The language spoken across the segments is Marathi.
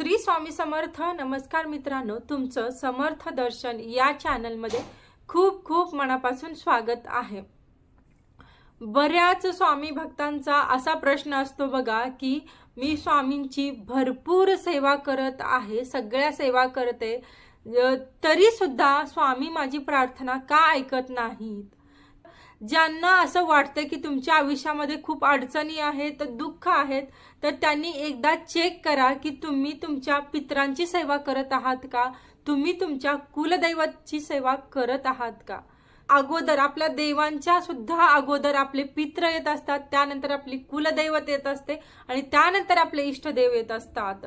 श्री स्वामी समर्थ नमस्कार मित्रांनो तुमचं समर्थ दर्शन या चॅनलमध्ये खूप खूप मनापासून स्वागत आहे. बऱ्याच स्वामी भक्तांचा असा प्रश्न असतो बघा की मी स्वामींची भरपूर सेवा करत आहे सगळ्या सेवा करते तरीसुद्धा स्वामी माझी प्रार्थना का ऐकत नाहीत? ज्यांना असं वाटतं की तुमच्या आयुष्यामध्ये खूप अडचणी आहेत तर दुःख आहेत तर त्यांनी एकदा चेक करा की तुम्ही तुमच्या पित्रांची सेवा करत आहात का? तुम्ही तुमच्या कुलदैवतची सेवा करत आहात का? अगोदर आपल्या देवांच्या सुद्धा अगोदर आपले पित्र येत असतात त्यानंतर आपली कुलदैवत येत असते आणि त्यानंतर आपले इष्टदेव येत असतात.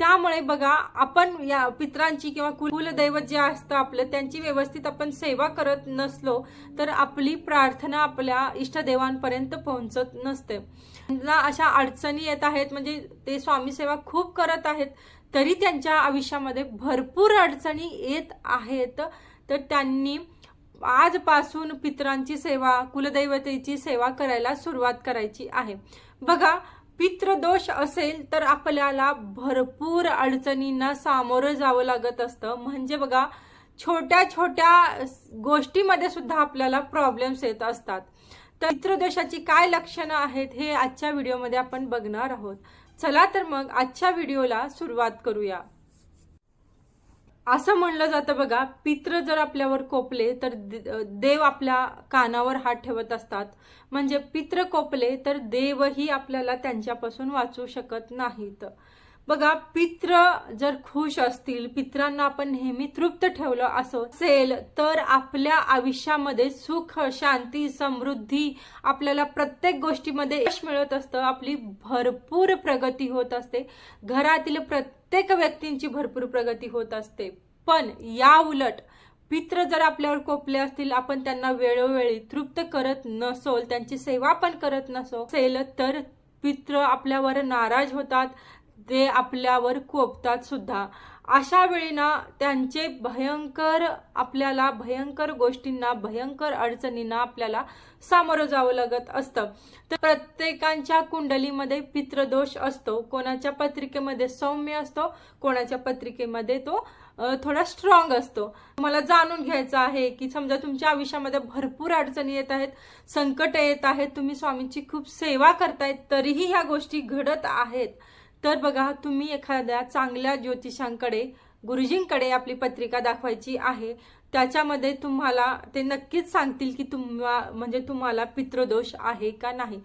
त्यामुळे बघा आपण या पित्रांची किंवा कुलदैवत जे असतं आपलं त्यांची व्यवस्थित आपण सेवा करत नसलो तर आपली प्रार्थना आपल्या इष्टदेवांपर्यंत पोहोचत नसते. अशा अडचणी येत आहेत म्हणजे ते स्वामी सेवा खूप करत आहेत तरी त्यांच्या आयुष्यामध्ये भरपूर अडचणी येत आहेत. तर त्यांनी आजपासून पित्रांची सेवा कुलदैवतेची सेवा करायला सुरुवात करायची आहे. बघा पितृदोष असेल तर आपल्याला भरपूर अडचणींना सामोरं जावं लागत असतं. म्हणजे बघा छोट्या छोट्या गोष्टीमध्ये सुद्धा आपल्याला प्रॉब्लेम्स येत असतात. तर पितृदोषाची काय लक्षणं आहेत हे आजच्या व्हिडिओमध्ये आपण बघणार आहोत. चला तर मग आजच्या व्हिडिओला सुरुवात करूया. असं म्हणलं जातं बघा पित्र जर आपल्यावर कोपले तर देव आपल्या कानावर हात ठेवत असतात. म्हणजे पित्र कोपले तर देवही आपल्याला त्यांच्यापासून वाचू शकत नाहीत. बघा पित्र जर खुश असतील पित्रांना आपण नेहमी तृप्त ठेवलं असं असेल तर आपल्या आयुष्यामध्ये सुख शांती समृद्धी आपल्याला प्रत्येक गोष्टीमध्ये यश मिळत असतं. आपली भरपूर प्रगती होत असते. घरातील प्रत्येक प्रत्येक व्यक्तींची भरपूर प्रगती होत असते. पण या उलट पित्र जर आपल्यावर कोपले असतील आपण त्यांना वेळोवेळी तृप्त करत नसोल त्यांची सेवा पण करत नसो सेल तर पित्र आपल्यावर नाराज होतात ते आपल्यावर कोपतात सुद्धा. अशा वेळी ना त्यांचे भयंकर आपल्याला भयंकर गोष्टींना भयंकर अडचणींना आपल्याला सामोरं जावं लागत असतं. तर प्रत्येकांच्या कुंडलीमध्ये पित्रदोष असतो. कोणाच्या पत्रिकेमध्ये सौम्य असतो कोणाच्या पत्रिकेमध्ये तो थोडा स्ट्रॉंग असतो. मला जाणून घ्यायचं आहे की समजा तुमच्या आयुष्यामध्ये भरपूर अडचणी येत आहेत संकट येत आहेत तुम्ही स्वामींची खूप सेवा करतायत तरीही ह्या गोष्टी घडत आहेत. तर बघा तुम्ही एखाद्या चांगल्या ज्योतिषांकडे गुरुजींकडे आपली पत्रिका दाखवायची आहे त्याच्यामध्ये तुम्हाला ते नक्कीच सांगतील की तुम्हा म्हणजे तुम्हाला पितृदोष आहे का नाही.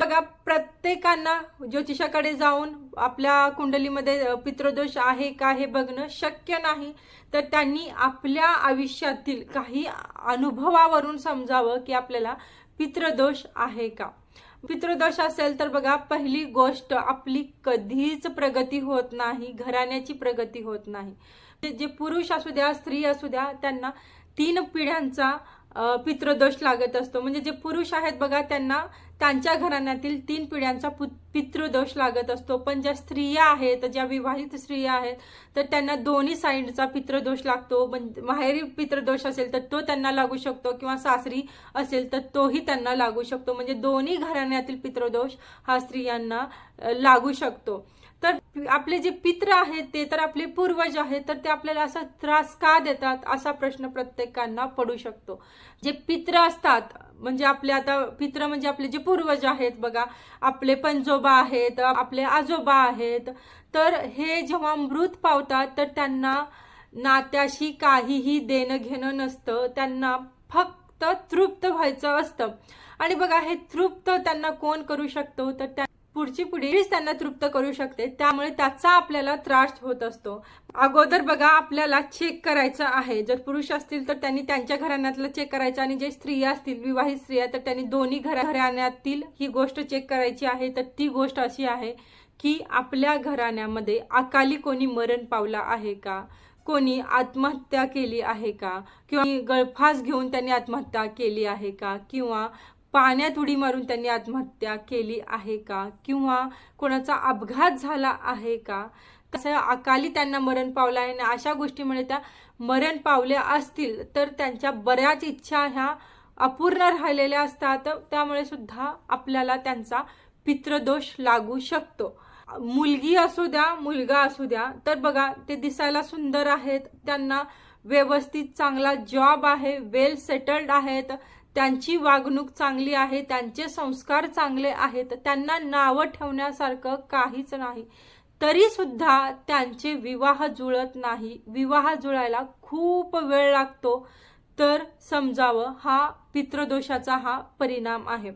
बघा प्रत्येकांना ज्योतिषाकडे जाऊन आपल्या कुंडलीमध्ये पितृदोष आहे का हे बघणं शक्य नाही. तर त्यांनी आपल्या आयुष्यातील काही अनुभवावरून समजावं की आपल्याला पितृदोष आहे का. पितृदोष असेल तर बघा पहिली गोष्ट आपली कधीच प्रगती होत नाही घराण्याची प्रगती होत नाही. जे- पुरुष असू द्या स्त्री असू द्या त्यांना तीन पिढ्यांचा पितृदोष लागत असतो. म्हणजे जे पुरुष आहेत बघा त्यांना त्यांच्या घराण्यातील तीन पिढ्यांचा पु- पितृदोष लागत असतो. पण ज्या स्त्रिया आहेत ज्या विवाहित स्त्रिया आहेत तर त्यांना दोन्ही साईडचा पितृदोष लागतो. म्हणजे माहेरी पितृदोष असेल तर तो त्यांना लागू शकतो. किंवा सासरी असेल तर तोही त्यांना लागू शकतो. म्हणजे दोन्ही घराण्यातील पितृदोष हा स्त्रियांना लागू शकतो. तर आपले जे पित्र आहेत ते तर आपले पूर्वज आहेत तर ते आपल्याला असा त्रास का देतात असा प्रश्न प्रत्येकांना पडू शकतो. जे पित्र असतात म्हणजे आपले आता पित्र म्हणजे आपले जे पूर्वज आहेत बघा आपले पंजोबा आहेत आपले आजोबा आहेत तर हे जेव्हा मृत पावतात तर त्यांना नात्याशी काहीही देणं घेणं नसतं त्यांना फक्त तृप्त व्हायचं असतं. आणि बघा हे तृप्त त्यांना कोण करू शकतो? तर त्या पुढची पिढी त्यांना तृप्त करू शकते. त्यामुळे त्याचा आपल्याला त्रास होत असतो. अगोदर बघा आपल्याला चेक करायचं आहे. जर पुरुष असतील तर त्यांनी त्यांच्या घराण्यातलं चेक करायचं आणि जे स्त्रिया असतील विवाहित स्त्रिया तर त्यांनी दोन्ही घराण्यातील ही गोष्ट चेक करायची आहे. तर ती गोष्ट अशी आहे की आपल्या घराण्यामध्ये अकाली कोणी मरण पावला आहे का? कोणी आत्महत्या केली आहे का? किंवा गळफास घेऊन त्यांनी आत्महत्या केली आहे का? किंवा पाण्यात उडी मारून त्यांनी आत्महत्या केली आहे का? किंवा कोणाचा अपघात झाला आहे का? तसं अकाली त्यांना मरण पावलं आहे आणि अशा गोष्टीमुळे त्या मरण पावल्या असतील तर त्यांच्या बऱ्याच इच्छा ह्या अपूर्ण राहिलेल्या असतात. त्यामुळे सुद्धा आपल्याला त्यांचा पितृदोष लागू शकतो. मुलगी असू द्या मुलगा असू द्या तर बघा ते दिसायला सुंदर आहेत. त्यांना व्यवस्थित चांगला जॉब आहे वेल सेटल्ड आहेत. त्यांची वागणूक चांगली आहे त्यांचे संस्कार चांगले आहेत त्यांना नावं ठेवण्यासारखं काहीच नाही. तरी सुद्धा त्यांचे विवाह जुळत नाही. विवाह जुळायला खूप वेळ लागतो. तर समजावं हा पितृदोषाचा हा परिणाम आहे.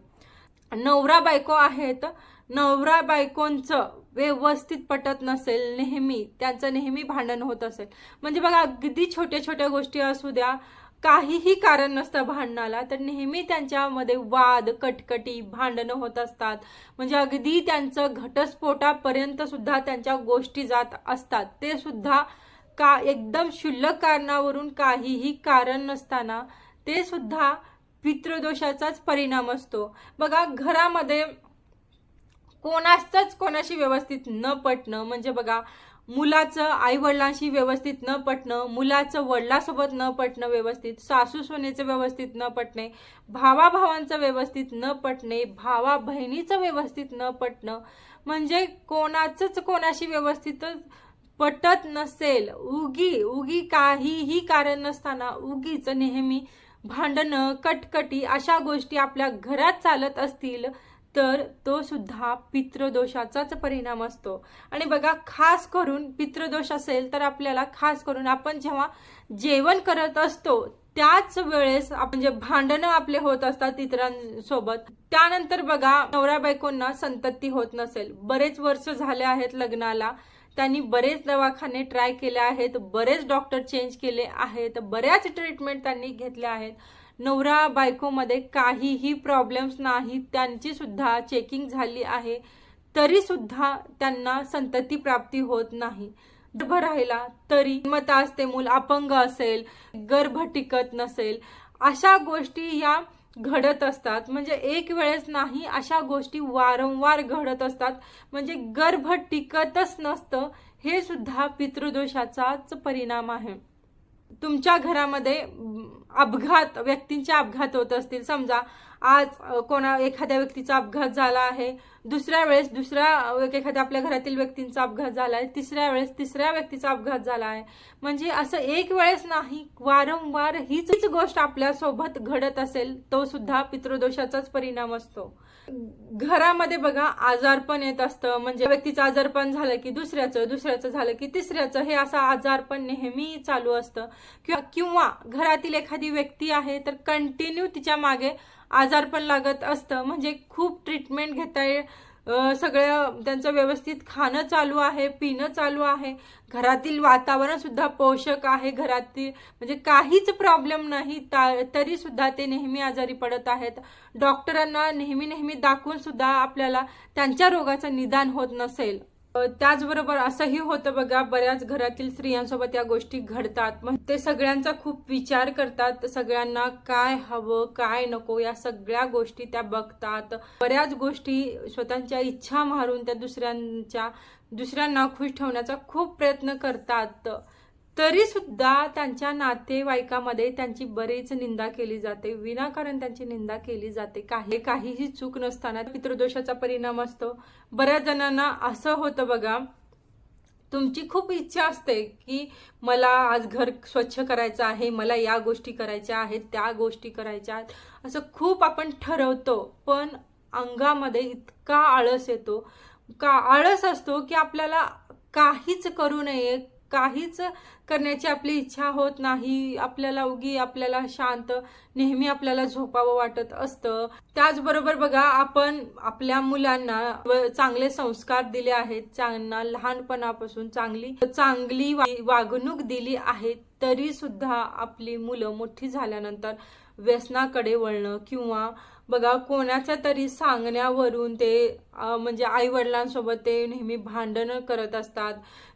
नवरा बायको आहेत. नवरा बायकोंचं व्यवस्थित पटत नसेल नेहमी त्यांचं नेहमी भांडण होत असेल. म्हणजे बघा अगदी छोट्या छोट्या गोष्टी असू द्या काहीही कारण नसतं भांडणाला तर नेहमी त्यांच्यामध्ये वाद कटकटी भांडणं होत असतात. म्हणजे अगदी त्यांचं घटस्फोटापर्यंत सुद्धा त्यांच्या गोष्टी जात असतात. ते सुद्धा का एकदम क्षुल्लक कारणावरून काहीही कारण नसताना ते सुद्धा पितृदोषाचाच परिणाम असतो. बघा घरामध्ये कोणाचाच कोणाशी व्यवस्थित न पटणं म्हणजे बघा मुलाचं आई वडिलांशी व्यवस्थित न पटणं मुलाचं वडिलासोबत न पटणं व्यवस्थित सासू सोनेचं व्यवस्थित न पटणे भावाभावांचं व्यवस्थित न पटणे भावा बहिणीचं व्यवस्थित न पटणं म्हणजे कोणाचंच कोणाशी व्यवस्थित पटत नसेल. उगी उगी काहीही कारण नसताना उगीच नेहमी भांडणं कटकटी अशा गोष्टी आपल्या घरात चालत असतील. तर तो सुद्धा पितृदोषाचाच परिणाम असतो. आणि बघा खास करून पितृदोष असेल तर आपल्याला खास करून आपण जेव्हा जेवण करत असतो त्याच वेळेस आपण जे भांडणं आपले होत असतात इतरांसोबत त्यानंतर बघा नवऱ्या बायकोंना संतती होत नसेल. बरेच वर्ष झाले आहेत लग्नाला. त्यांनी बरेच दवाखाने ट्राय केले आहेत बरेच डॉक्टर चेंज केले आहेत बऱ्याच ट्रीटमेंट त्यांनी घेतल्या आहेत. नवरा बायकोमध्ये काहीही प्रॉब्लेम्स नाही त्यांची सुद्धा चेकिंग झाली आहे तरी सुद्धा त्यांना संतती प्राप्ती होत नाही. गर्भ राहिला तरी मता असते मूल अपंग असेल गर्भ टिकत नसेल अशा गोष्टी या घडत असतात. म्हणजे एक वेळेस नाही अशा गोष्टी वारंवार घडत असतात. म्हणजे गर्भ टिकतच नसतं हे सुद्धा पितृदोषाचाच परिणाम आहे. तुमच्या घरामध्ये अपघात व्यक्तींचे अपघात होत असतील. समजा आज कोणा एखाद्या व्यक्तीचा अपघात झाला आहे दुसऱ्या वेळेस दुसऱ्या एखाद्या आपल्या घरातील व्यक्तींचा अपघात झाला आहे तिसऱ्या वेळेस तिसऱ्या व्यक्तीचा अपघात झाला आहे. म्हणजे असं एक वेळेस नाही वारंवार हीच गोष्ट आपल्यासोबत घडत असेल तो सुद्धा पितृदोषाचाच परिणाम असतो. घरामध्ये बघा आजारपण येत असतं. म्हणजे व्यक्तीचं आजारपण झालं की दुसऱ्याचं दुसऱ्याचं झालं की तिसऱ्याचं हे असं आजारपण नेहमी चालू असतं. किंवा किंवा घरातील एखादी व्यक्ती आहे तर कंटिन्यू तिच्यामागे आजारपण लागत असतं. म्हणजे खूप ट्रीटमेंट घेता सगळं त्यांचं व्यवस्थित खाणं चालू आहे पिणं चालू आहे. घरातील वातावरणसुद्धा पोषक आहे. घरातील म्हणजे काहीच प्रॉब्लेम नाही. ता तरीसुद्धा ते नेहमी आजारी पडत आहेत. डॉक्टरांना नेहमी नेहमी दाखवूनसुद्धा आपल्याला त्यांच्या रोगाचं निदान होत नसेल. त्याचबरोबर असंही होतं बघा बऱ्याच घरातील स्त्रियांसोबत या गोष्टी घडतात. मग ते सगळ्यांचा खूप विचार करतात सगळ्यांना काय हवं काय नको या सगळ्या गोष्टी त्या बघतात. बऱ्याच गोष्टी स्वतःच्या इच्छा मारून त्या दुसऱ्यांच्या दुसऱ्यांना खुश ठेवण्याचा खूप प्रयत्न करतात. तरी सुद्धा त्यांच्या नातेवाईकामध्ये त्यांची बरीच निंदा केली जाते. विनाकारण त्यांची निंदा केली जाते. काही काहीही चूक नसताना पितृदोषाचा परिणाम असतो. बऱ्याच जणांना असं होतं बघा तुमची खूप इच्छा असते की मला आज घर स्वच्छ करायचं आहे मला या गोष्टी करायच्या आहेत त्या गोष्टी करायच्या आहेत. असं खूप आपण ठरवतो पण अंगामध्ये इतका आळस येतो का आळस असतो की आपल्याला काहीच करू नये काहीच करण्याची आपली इच्छा होत नाही. आपल्याला उगी आपल्याला शांत नेहमी आपल्याला झोपावं वाटत असतं. त्याचबरोबर बघा आपण आपल्या मुलांना चांगले संस्कार दिले आहेत. त्यांना लहानपणापासून चांगली चांगली वागणूक दिली आहे. तरी सुद्धा आपली मुलं मोठी झाल्यानंतर व्यसनाकडे वळणं किंवा बघा कोणाच्या तरी सांगण्यावरून ते म्हणजे आई वडिलांसोबत ते नेहमी भांडणं करत असतात.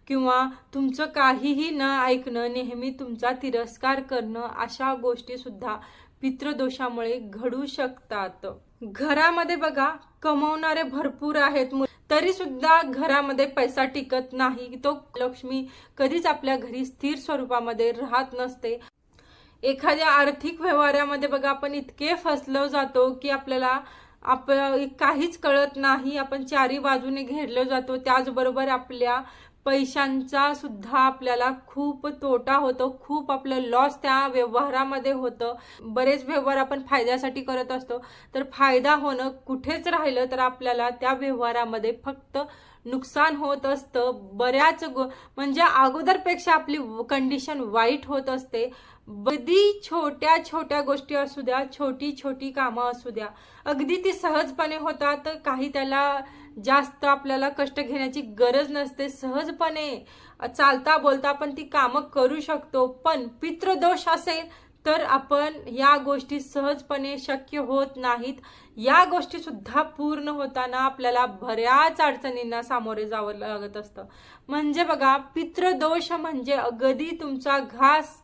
किंवा तुमचं काहीही न ऐकणं नेहमी तुमचा तिरस्कार करणं अशा गोष्टी सुद्धा पितृदोषामुळे घडू शकतात. घरामध्ये बघा कमवणारे भरपूर आहेत. तरी सुद्धा घरामध्ये पैसा टिकत नाही. तो लक्ष्मी कधीच आपल्या घरी स्थिर स्वरूपामध्ये राहत नसते. एखाद्या आर्थिक व्यवहारामध्ये बघा आपण इतके फसलो जातो की आपल्याला आप काहीच कळत नाही. आपण चारी बाजूने घेरलो जातो. त्याचबरोबर आपल्या पैशांचा सुद्धा आपल्याला खूप तोटा होतो खूप आपलं लॉस त्या व्यवहारामध्ये होतं. बरेच व्यवहार आपण फायद्यासाठी करत असतो. तर फायदा होणं कुठेच राहिलं तर आपल्याला त्या व्यवहारामध्ये फक्त नुकसान होत असतं. बऱ्याच गो म्हणजे अगोदरपेक्षा आपली कंडिशन वाईट होत असते. अगदी छोट्या छोट्या गोष्टी असू द्या छोटी छोटी कामं असू द्या अगदी ती सहजपणे होतात. काही त्याला जास्त आपल्याला कष्ट घेण्याची गरज नसते. सहजपणे चालता बोलता आपण ती कामं करू शकतो. पण पितृदोष असेल तर आपण या गोष्टी सहजपणे शक्य होत नाहीत. या गोष्टी सुद्धा पूर्ण होताना आपल्याला बऱ्याच अडचणींना सामोरे जावं लागत असतं. म्हणजे बघा पितृदोष म्हणजे अगदी तुमचा घास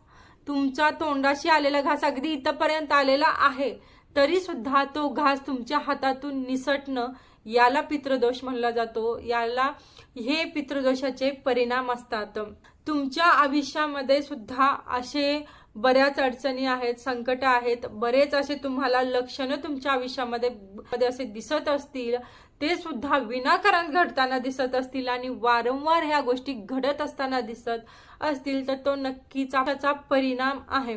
तुमचा तोंडाशी आलेला घास अगदी इथपर्यंत आलेला आहे. तरी सुद्धा तो घास तुमच्या हातातून निसटणं याला पितृदोष म्हणला जातो. याला हे पितृदोषाचे परिणाम असतात. तुमच्या आयुष्यामध्ये सुद्धा असे बऱ्याच अडचणी आहेत संकट आहेत. बरेच असे तुम्हाला लक्षणं तुमच्या आयुष्यामध्ये मध्ये असे दिसत असतील. ते सुद्धा विनाकारण घडताना दिसत असतील आणि वारंवार ह्या गोष्टी घडत असताना दिसत असतील तर तो नक्कीचा त्याचा परिणाम आहे.